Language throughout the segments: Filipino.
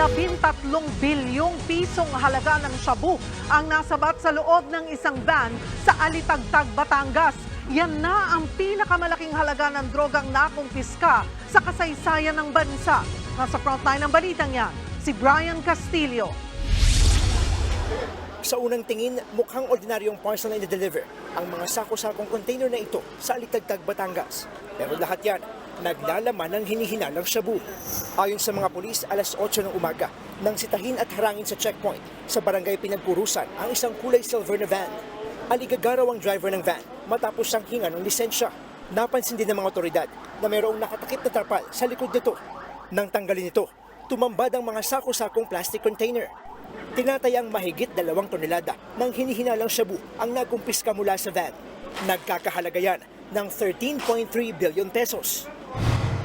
labintatlong bilyong pisong halaga ng shabu ang nasabat sa loob ng isang van sa Alitagtag, Batangas. Yan na ang pinakamalaking halaga ng drogang nakumpiska sa kasaysayan ng bansa. Nasa frontline ng balitang yan, si Brian Castillo. Sa unang tingin, mukhang ordinaryong parcel na i-deliver ang mga sako-sakong container na ito sa Alitagtag, Batangas. Pero lahat yan, naglalaman ng hinihinalang shabu. Ayon sa mga pulis, alas 8 ng umaga, nang sitahin at harangin sa checkpoint sa barangay Pinagpurusan ang isang kulay silver na van. Aligagaraw ang driver ng van matapos siyang hinga ng lisensya. Napansin din ng mga otoridad na mayroong nakatakip na tarpal sa likod nito. Nang tanggalin ito, tumambad ang mga sako-sakong plastic container. Tinatayang mahigit dalawang tonelada ng hinihinalang shabu ang nagkumpiska mula sa van. Nagkakahalaga yan ng 13.3 billion pesos.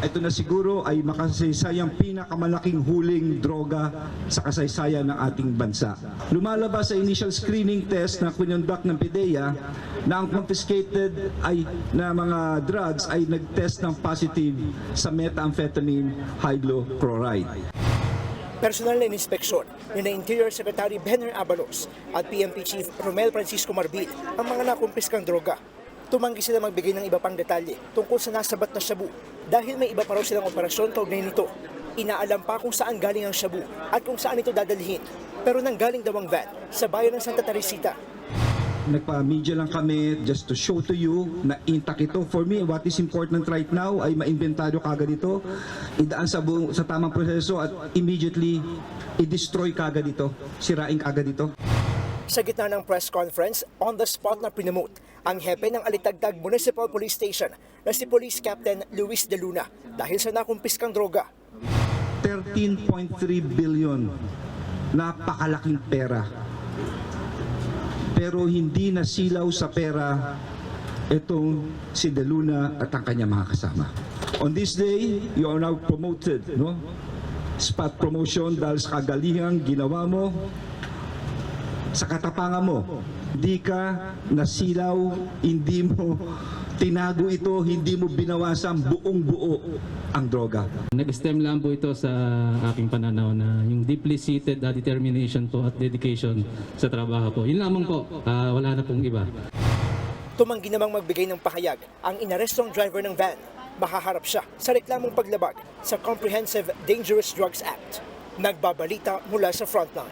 Ito na siguro ay makasaysayang pinakamalaking huling droga sa kasaysayan ng ating bansa. Lumalabas sa initial screening test na kinonduct ng PDEA na ang confiscated ay na mga drugs ay nag-test ng positive sa methamphetamine hydrochloride. Personal na inspeksyon ni na Interior Secretary Benner Abalos at PMP Chief Romel Francisco Marbil ang mga nakumpiskang droga. Tumanggi sila magbigay ng iba pang detalye tungkol sa nasabat na shabu dahil may iba pa raw silang operasyon kaugnay nito. Inaalam pa kung saan galing ang shabu at kung saan ito dadalhin. Pero nanggaling daw ang van sa bayan ng Santa Teresita Nagpa-media lang kami just to show to you na intact ito. For me, what is important right now ay ma-inventaryo kagad ito, idaan sa, buong, sa tamang proseso at immediately i-destroy kagad ito, sirain kagad ito. Sa gitna ng press conference, on the spot na prinomote ang hepe ng Alitagtag Municipal Police Station na si Police Captain Luis De Luna dahil sa nakumpiskang droga. 13.3 billion. Napakalaking pera. Pero hindi nasilaw sa pera itong si De Luna at ang kanyang mga kasama. On this day, you are now promoted, no? Spot promotion dahil sa kagalingang ginawa mo, sa katapangan mo. Hindi ka nasilaw, hindi mo tinago ito, hindi mo binawasan buong buo ang droga. Nag-stem lang po ito sa aking pananaw na yung deeply seated uh, determination po at dedication sa trabaho po. Yun lamang po, Ah, wala na pong iba. Tumanggi namang magbigay ng pahayag ang inarestong driver ng van. Mahaharap siya sa reklamong paglabag sa Comprehensive Dangerous Drugs Act. Nagbabalita mula sa frontline.